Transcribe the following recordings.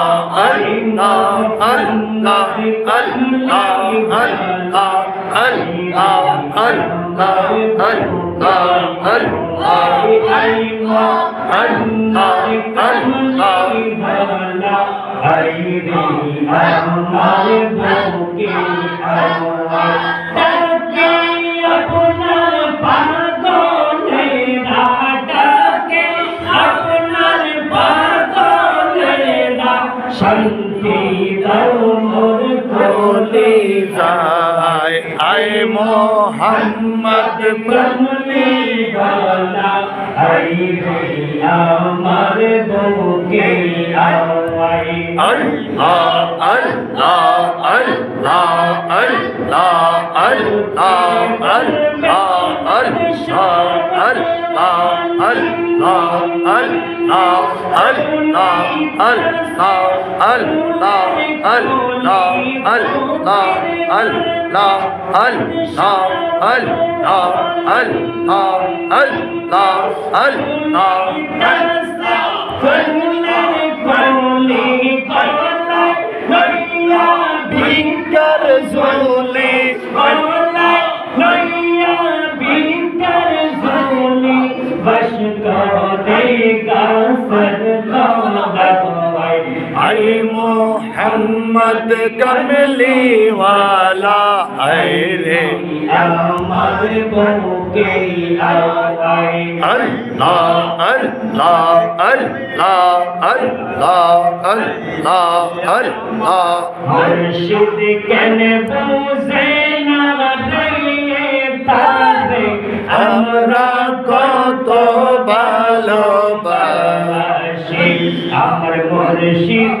Allah Mohammad বন্দি বালা I রে আমার বুকে away Allah Allah Allah Allah Allah Allah Allah Allah Allah Mohammad কমলি ওয়ালা আই রে আমার বুকে আল্লাহ আল্লাহ আল্লাহ আল্লাহ আল্লাহ আল্লাহ মুর্শিদ কেন বুঝে না রে তারে আমরা কত ভালোবাসি আমার মুর্শিদ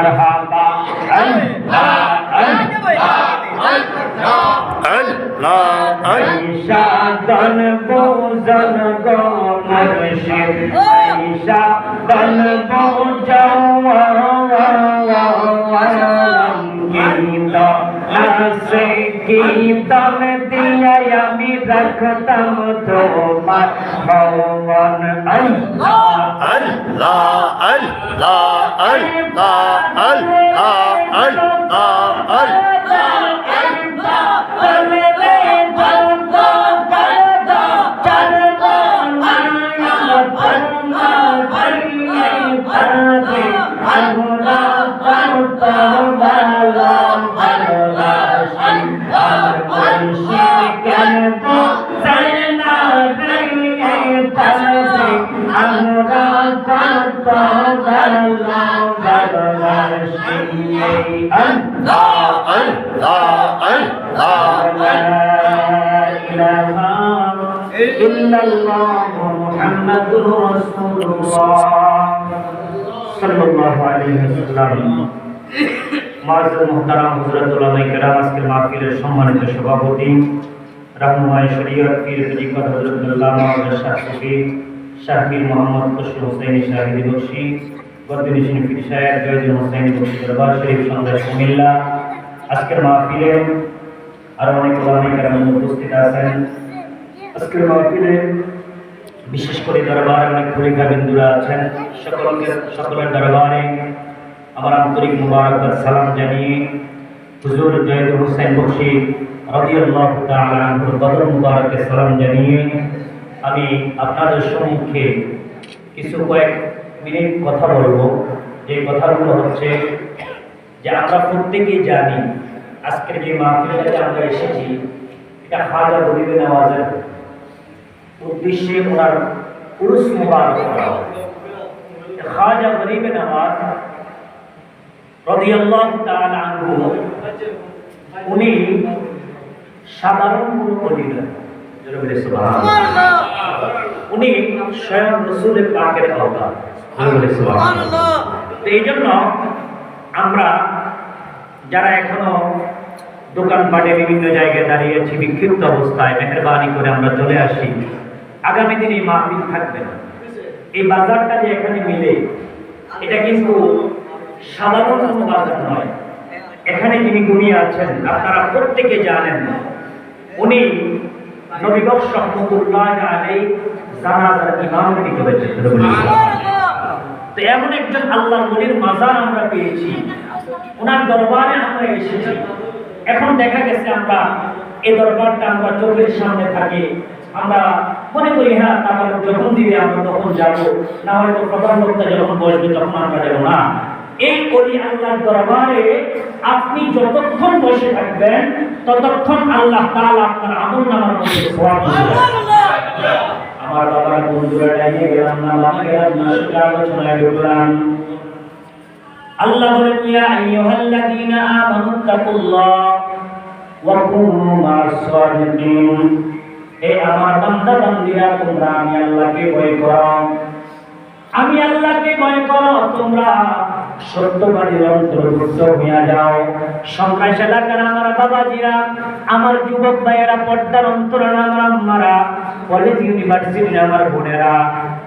مرحبا الله الله شادن بوزن گو مرشد شادن بوجن الله صلى الله عليه وسلم মার্জুল মুহতারাম হযরত উলামায়ে কেরাম আজকের মাহফিলের সম্মানিত সভাপতি রাহনুমায়ে শরীয়ত পীর তরিকত হযরত আল্লামা ওয়া শাহ সুফি শাহ পীর মোহাম্মদ খুশরু হুসাইনী শাহিদি বখশি বরদিনী শরীফ সাহেব জয়দুল হুসাইনী বখশি দরবার শরীফ সন্ধ্যা কুমিল্লা আজকের মাহফিলে আরো অনেক ওলামায়ে কেরাম উপস্থিত আছেন আজকের মাহফিলে বিশেষ করে দরবারে অনেক খলিফা বিন্দুরা আছেন। সকলকে সকলের দরবারে আমার আন্তরিক মুবারকবাদ, সালাম জানিয়ে হুজুর জয়দুল হুসাইন বখশি রাদিয়াল্লাহু তাআলা বদর মুবারকে সালাম জানিয়ে আমি আপনাদের সম্মুখে কিছু কয়েক মিনিট কথা বলব। যে কথাগুলো হচ্ছে যে আমরা প্রত্যেকেই জানি আজকের যে মাহফিলটাতে আমরা এসেছি, এটা খাজা গরিবে নেওয়াজের তাআলা আনহু উনি সাধারণ কোনো। উনি স্বয়ং রসুলের পাকের আওতার এই জন্য আমরা যারা এখনও দোকানপাটে বিভিন্ন জায়গায় দাঁড়িয়ে আছি বিক্ষিপ্ত অবস্থায় মেহরবানি করে আমরা চলে আসি। আগামী দিনে এই মাহফিল থাকবে না। এই বাজারটা যে এখানে মিলে, এটা কিন্তু সাধারণ কোনো বাজার নয়। এখানে যিনি ঘুমিয়ে আছেন, আপনারা প্রত্যেকে জানেন, উনি এমন আল্লাহ মাজার আমরা পেয়েছি। দরবারে আমরা এখন দেখা গেছে আমরা দরবারটা আমরা চোখের সামনে থাকি। আমরা মনে করি হ্যাঁ তারপরে যখন দিবে আমরা তখন যাব না হয়তো প্রধান বক্তা যখন বসবে তখন আমরা যাব না। এই অলি আল্লাহর দরবারে আপনি যতক্ষণ বসে থাকবেন ততক্ষণ আল্লাহ তাআলা আপনার আমল নামার মধ্যে আমার বাবার বন্ধুরা ডাইয়ে গেলাম না লামা গেলাম না সেটা আলোচনায় ঢুকলাম। আল্লাহ বলেন ইয়া আইয়ুহাল্লাযীনা আমানু তাকুল্লাহ ওয়া কুনু মা'আস হে আমার বান্দা বান্দীরা, তোমরা আমি আল্লাহকে ভয় করো। আমি আল্লাহকে ভয় করো, তোমরা সত্যবাদীর অন্তর্ভুক্ত হইয়া যাও। সন্ন্যাস এলাকার আমার বাবাজিরা, আমার যুবক ভাইয়েরা, পর্দার অন্তরান আমার আম্মারা কলেজ ইউনিভার্সিটির আমার বোনেরা,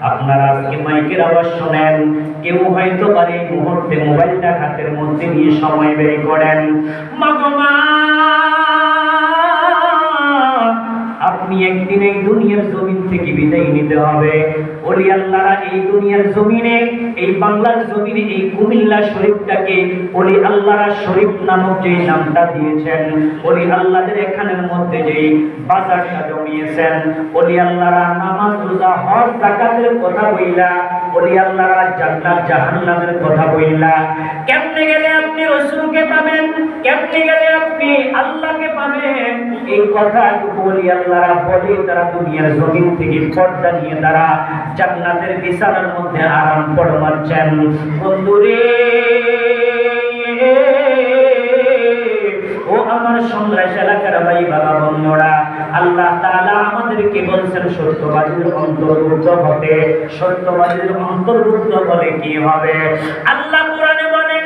আপনারা আজকে মাইকের আওয়াজ শোনেন। কেউ হয়তো পারে এই মুহূর্তে মোবাইলটা হাতের মধ্যে নিয়ে সময় বের করেন। মা! আপনি একদিন এই দুনিয়ার জমিন থেকে বিদায় নিতে হবে। ওলি আল্লাহরা এই দুনিয়ার জমিনে, এই বাংলার জমিনে, এই কুমিল্লা শরীফটাকে ওলি আল্লাহরা শরীফ নামক যে নামটা দিয়েছেন, ওলি আল্লাহদের এখানের মধ্যে যে বাজারটা জমিয়েছেন, ওলি আল্লাহরা নামাজ রোজা, হজ জাকাতের কথা বইলা, ওলি আল্লাহরা জান্নাত, জাহান্নামের কথা বইলা রসুলকে পাবেন? কেমনে গেলে আপনি আল্লাহকে পাবেন? এই বলি আল্লাহরা বলে তারা দুনিয়ার জমিন থেকে পর্দা নিয়ে তারা জান্নাতের বিছানার মধ্যে আরাম বন্ধুরে, ও আমার সংগ্রাস এলাকার ভাই বাবা বন্ধুরা, আল্লাহ তাআলা আমাদেরকে বলছেন, সত্যবাদীর অন্তর্ভুক্ত হতে। সত্যবাদীর অন্তর্ভুক্ত হলে কি হবে? আল্লাহ কোরআনে বলেন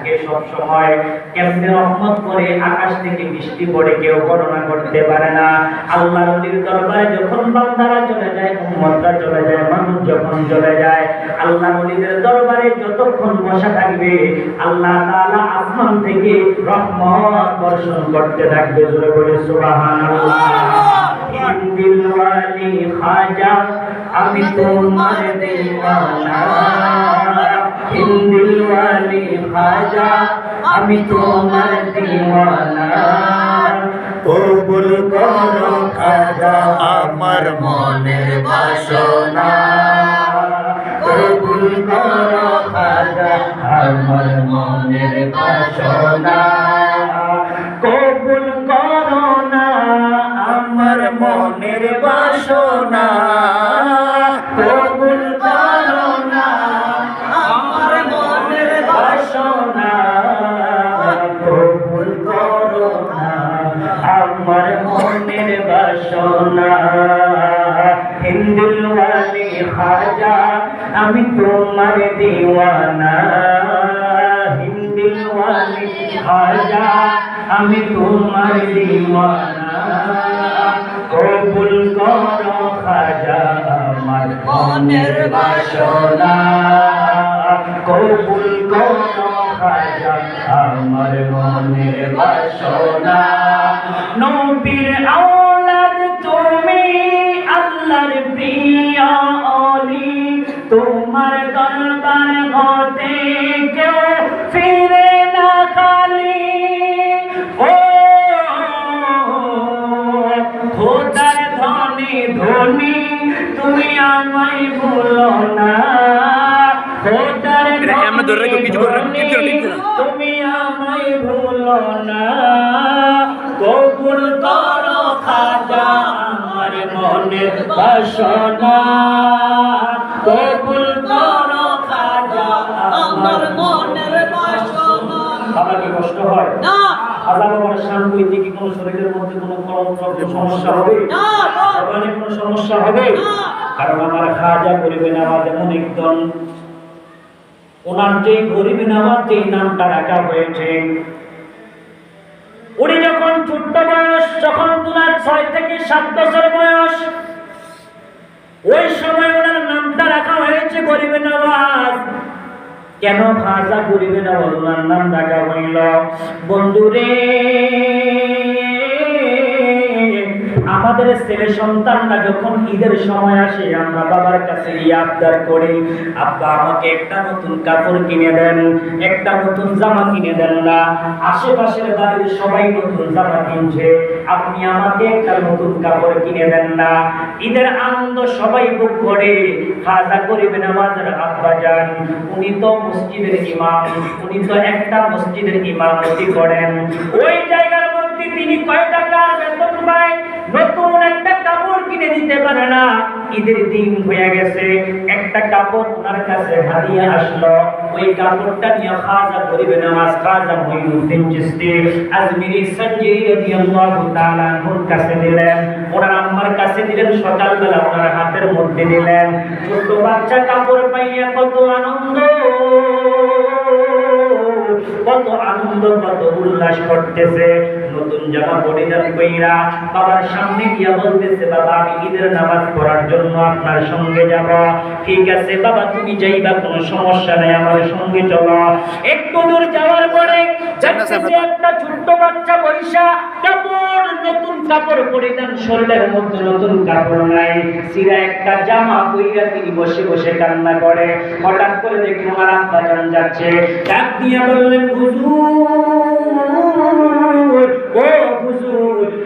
থাকে সব সময়। কেমনে রহমত করে আকাশ থেকে বৃষ্টি পড়ে কেউ গণনা করতে পারে না। আল্লাহ নদীর দরবারে যখন বান্দারা চলে যায়, উম্মতরা চলে যায়, মানুষ যখন চলে যায়, আল্লাহ নদীদের দরবারে যতক্ষণ বসা থাকবে, আল্লাহ তাআলা আসমান থেকে রহমত বর্ষণ করতে থাকবে। জোরে বলে, সুবহানাল্লাহ। আমি তোমার দেওয়ানা। হিন্দিল ওয়ালি খাজা আমি তোমার দিওয়ানা করো খাজা আমার মনের বাসনা। করো খাজা আমার মনের বাসনা। আমি তোমার দিওয়ানা। হিন্দুল খাজা, আমি তোমার দিওয়ানা। কবুল করো খাজা আমার মনের বাসনা। কবুল করো খাজা আমার মনের বাসনা। নবীর আওলাদ ধরে কিছু করে। তুমি আমায় ভুলো না কবুল করো খাজা আমার মনের বাসনা। কবুল করো খাজা আমার মনের বাসনা। আপনার কি কষ্ট হয়? না। আল্লাহ বাবার শান্তি কি কোনো শরীরের মধ্যে কোনো সমস্যা হবে? না না। কোনো সমস্যা হবে? না। কারণ আমার খাজা গরিবে নামাজ এমন একজন। ওনার যে গরিবে নামাজ যে নামটা রাখা হয়েছে। উনি যখন ছোট্ট বয়স, যখন তোমার ছয় থেকে সাত বছর বয়স, ওই সময় ওনার নামটা রাখা হয়েছে গরিবে নওয়াজ কেন খাজা গরিবে নওয়াজ ওনার নাম রাখা হইল, বন্ধুরে আমাদের ছেলে সন্তানরা যখন ঈদের সময় আসে, আমরা বাবার কাছে গিয়ে আবদার করি, আব্বা, আমাকে একটা নতুন কাপড় কিনে দেন, একটা নতুন জামা কিনে দেন না। আশেপাশের বাড়ির সবাই নতুন জামা কিনছে, আপনি আমাকে একটা নতুন কাপড় কিনে দেন না। ঈদের আনন্দ সবাই ভোগ করে। খাজা করিবেন আমাদের আব্বা যান, উনি তো মসজিদের ইমাম, উনি তো একটা মসজিদের ইমামতি করেন। ওই জায়গার মধ্যে তিনি কয় টাকার বেতন পায়? নতুন একটা কাপড় কিনে দিতে পারে না। ঈদের দিন হয়ে গেছে, একটা কাপড় ওনার কাছে হারিয়ে আসলো। ওই কাপড়টা নিয়ে খাজা করিবে নামাজ খাজা মঈনুদ্দিন চিশতি আজমিরি সঞ্জয়ী রাদিয়াল্লাহু তাআলা আনহুর কাছে দিলেন। ওনার আম্মার কাছে দিলেন, সকালবেলা ওনার হাতের মধ্যে দিলেন। ছোট বাচ্চা কাপড় পাইয়া কত আনন্দ কত আনন্দ, কত উল্লাস করতেছে। নতুন জামা পরিধান কইরা বাবার সামনে গিয়া বলতেছে বাবা আমি ঈদের নামাজ পড়ার জন্য আপনার সঙ্গে যাব। ঠিক আছে বাবা তুমি যাইবা কোনো সমস্যা নাই আমার সঙ্গে চলো। একটু দূর যাওয়ার পরে দেখতেছে একটা ছোট্ট বাচ্চা বৈশা কাপড় নতুন কাপড় পরিধান শরীরের মধ্যে নতুন কাপড় নাই। সিরা একটা জামা কইরা তিনি বসে বসে কান্না করে। হঠাৎ করে দেখি আমার আব্বা যাচ্ছে। ডাক দিয়া বললেন হুজুর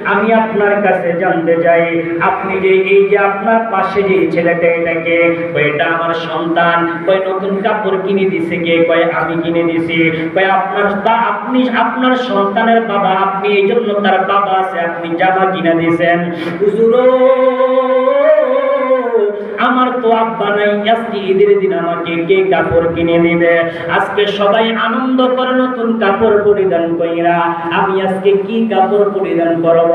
আমি আপনার কাছে জানতে চাই, আপনি যে এই যে আপনার পাশে যে ছেলেটা এটাকে এটা আমার সন্তান, কয়, নতুন কাপড় কিনে দিছে কে, কয়, আমি কিনে দিছি। কয়, আপনার তা, আপনি, আপনার সন্তানের বাবা, আপনি এই জন্য তার বাবা আছে, আপনি জামা কিনে দিয়েছেন হুজুর আমার তো আব্বা নাই, আজকে ঈদের দিন আমাকে কে কাপড় কিনে দিবে? আজকে সবাই আনন্দ করে নতুন কাপড় পরিধান কইরা, আমি আজকে কি কাপড় পরিধান করব?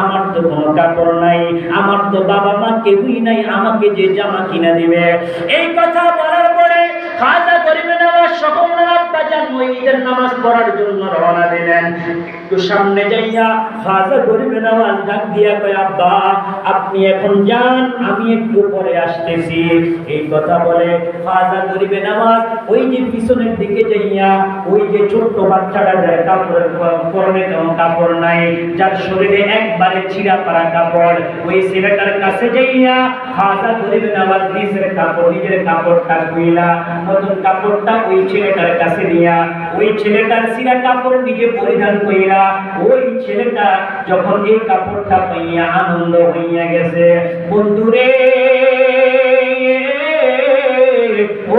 আমার তো কোনো কাপড় নাই, আমার তো বাবা মা কেউই নাই, আমাকে যে জামা কিনে দিবে। এই কথা বলার পরে খাজা করিবে নেওয়ার সকল আব্বা যান ওই ঈদের নামাজ পড়ার জন্য রওনা দিলেন। একটু সামনে যাইয়া খাজা করিবে নামাজ ডাক দিয়া কয়, আব্বা, আপনি এখন যান, আমি একটু পরে আসতেছি। এই কথা বলে খাজা করিবে নামাজ ওই যে পিছনের দিকে যাইয়া ওই যে ছোট্ট বাচ্চাটা যার কাপড় পরনে কোনো কাপড় নাই, যার শরীরে একবারে ছিঁড়া পারা কাপড়। ওই ছেলেটার কাছে যাইয়া খাজা করিবে নামাজ নিজের কাপড়, নিজের কাপড়টা কইলা নতুন কাপড়টা ওই ছেলেটার কাছে নিয়া ওই ছেলেটার সিরা কাপড় নিজে পরিধান কইরা, ওই ছেলেটা যখন এই কাপড়টা পাইয়া আনন্দ হইয়া গেছে, বন্ধুরে, ও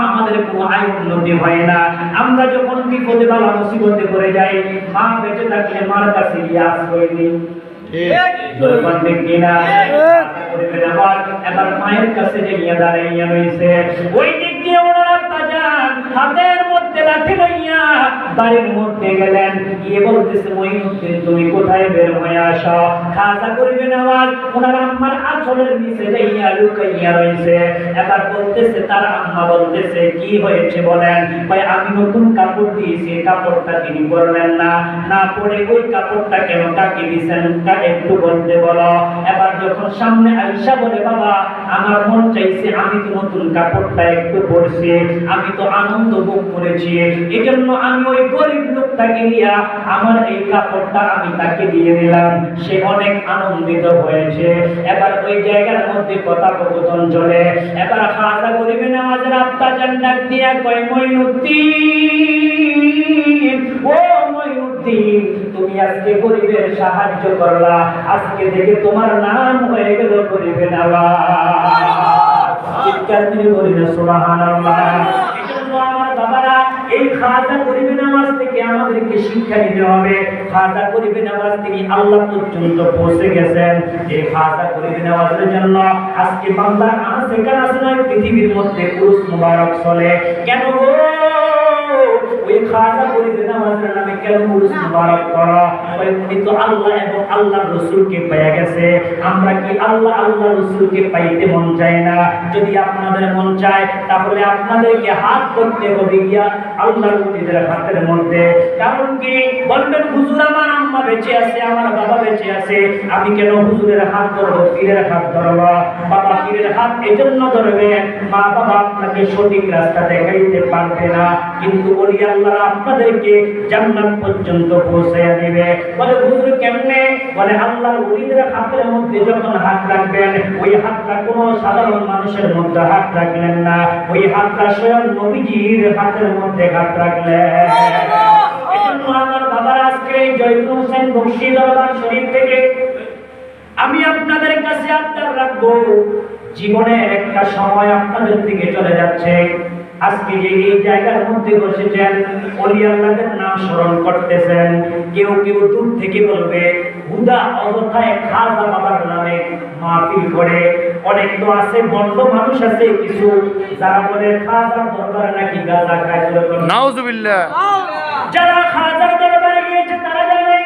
আমাদের কোনো আয় উন্নতি হয় না। আমরা যখন বিপদে বালা মুসিবতে পড়ে যাই, মা বেঁচে থাকলে মার কাছে গিয়ে আশ্রয় নিই। না লইয়া মঈনুদ্দিন তুমি কোথায় বের হয়ে আসো খাজা করবে নামাজ ওনার আম্মার আঁচলের নিচে যাইয়া লুকাইয়া রয়েছে এবার বলতেছে তার আম্মা বলতেছে কি হয়েছে বলেন ভাই আমি নতুন কাপড় দিয়েছি কাপড়টা তিনি বললেন না না পরে ওই কাপড়টা কেন কাকে দিয়েছেন একটু বলতে বলো, এবার যখন সামনে আইসা বলে, বাবা, আমার মন চাইছে আমি তো নতুন কাপড়টা একটু পরছি, আমি তো আনন্দ ভোগ করেছি এই জন্য আমি ওই গরিব লোকটাকে নিয়ে আমার এই কাপড়টা আমি তাকে দিয়ে দিলাম। সে অনেক আনন্দিত হয়েছে। এবার ওই জায়গার মধ্যে কথা কথোপকথন চলে। এবার খাজা করিবে না আজ রাত্তা জান্নাত দিয়া কয় মইনুদ্দিন ও মইনুদ্দিন তুমি আজকে গরিবের সাহায্য করলা। আজকে থেকে তোমার নাম হয়ে গেল গরিবে নওয়াজ চিৎকার করে বলি না সুবহানাল্লাহ এই খাজা নামাজ থেকে আমাদেরকে শিক্ষা নিতে হবে। খাজা নামাজ থেকে আল্লাহ পর্যন্ত পৌঁছে গেছেন। এই খাজা নামাজের জন্য আজকে বাংলার নয়, পৃথিবীর মধ্যে পুরুষ মুবারক চলে। কেন গো? ওই খাজা গরিবে নামাজের নামে কেন পুরুষ মুবারক করা ওই উনি তো আল্লাহ এবং আল্লাহ রসুলকে পেয়ে গেছে। আমরা কি আল্লাহ আল্লাহ রসুলকে পাইতে মন চায় না? যদি আপনাদের মন চায়, তাহলে আপনাদেরকে হাত করতে হবে গিয়া আল্লাহর নবীদের হাতের মধ্যে। কারণ কি? বলবেন, হুজুর, আমার আম্মা বেঁচে আছে, আমার বাবা বেঁচে আছে। আমি কেন হুজুরের হাত ধরবো, পীরের হাত ধরবো? বাবা পীরের হাত এজন্য ধরবে মা বাবা আপনাকে সঠিক রাস্তা দেখাইতে পারবে না। কিন্তু ওলি আল্লাহ আপনাদেরকে জান্নাত পর্যন্ত পৌঁছে দিবে। বলে, হুজুর, কেমনে? বলে, আল্লাহর ওলিদের হাতের মধ্যে যখন হাত রাখবেন, ওই হাতটা সাধারণ মানুষের মধ্যে হাত রাখলেন না। ওই হাতটা স্বয়ং নবীজির হাতের মধ্যে হাত রাখলেন। এজন্য আমার বাবার আজকে হোসেন দরবার শরীফ থেকে আমি আপনাদের কাছে আবদার রাখব। জীবনের একটা সময় আপনাদের দিকে চলে যাচ্ছে। আজকে যে এই জায়গার মধ্যে বসেছেন অলি আল্লাহদের নাম স্মরণ করতেছেন। কেউ কেউ দূর থেকে বলবে হুদা অযথায় খাজা বাবার নামে মাহফিল করে। অনেক তো আছে বন্ধ মানুষ আছে কিছু যারা বলে খাজা দরবারে নাকি গাঁজা খায় নাউজুবিল্লাহ। যারা খাজার দরবারে গিয়েছে তারা জানে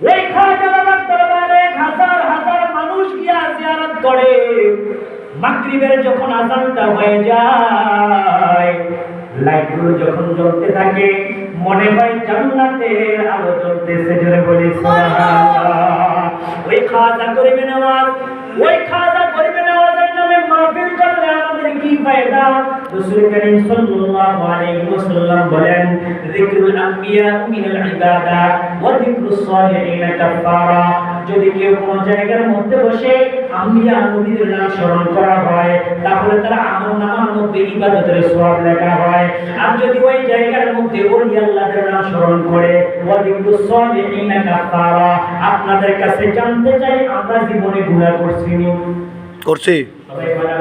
ওই খাজা বাবার দরবারে হাজার হাজার মানুষ গিয়া জিয়ারত করে। মাগরিবের যখন আজানটা হয়ে যায়, লাইটগুলো যখন জ্বলতে থাকে, মনে হয় জান্নাতের আলো জ্বলতেছে, জোরে বলি ওই খাজা করিবে নামাজ, ওই খাজা করিবে নামাজের নামে মাহফিল করলে আমাদের কি ফায়দা? রাসূল করিম সাল্লাল্লাহু আলাইহি ওয়াসাল্লাম বলেন, যিকরুল আম্বিয়া মিনাল ইবাদাত ওয়া যিকরুস সালিহিন কাফারা যদি কেউ কোন জায়গার মধ্যে বসে আম্বিয়া নবীদের নাম স্মরণ করা হয় তাহলে তার আমল নামার মধ্যে ইবাদতের সওয়াব লেখা হয়। আর যদি ওই জায়গার মধ্যে ওলি আল্লাহর নাম স্মরণ করে আপনাদের কাছে জানতে চাই আমরা জীবনে গুনাহ করছি করছি। আমরা?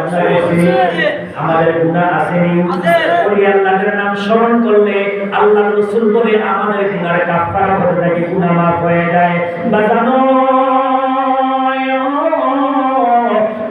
আমাদের গুনাহ আসেনি ওলি আল্লাহর নাম স্মরণ করলে আল্লাহ রাসূল বলে আমাদের হতে থাকে গুনাহ মাফ হয়ে যায়। বাজানো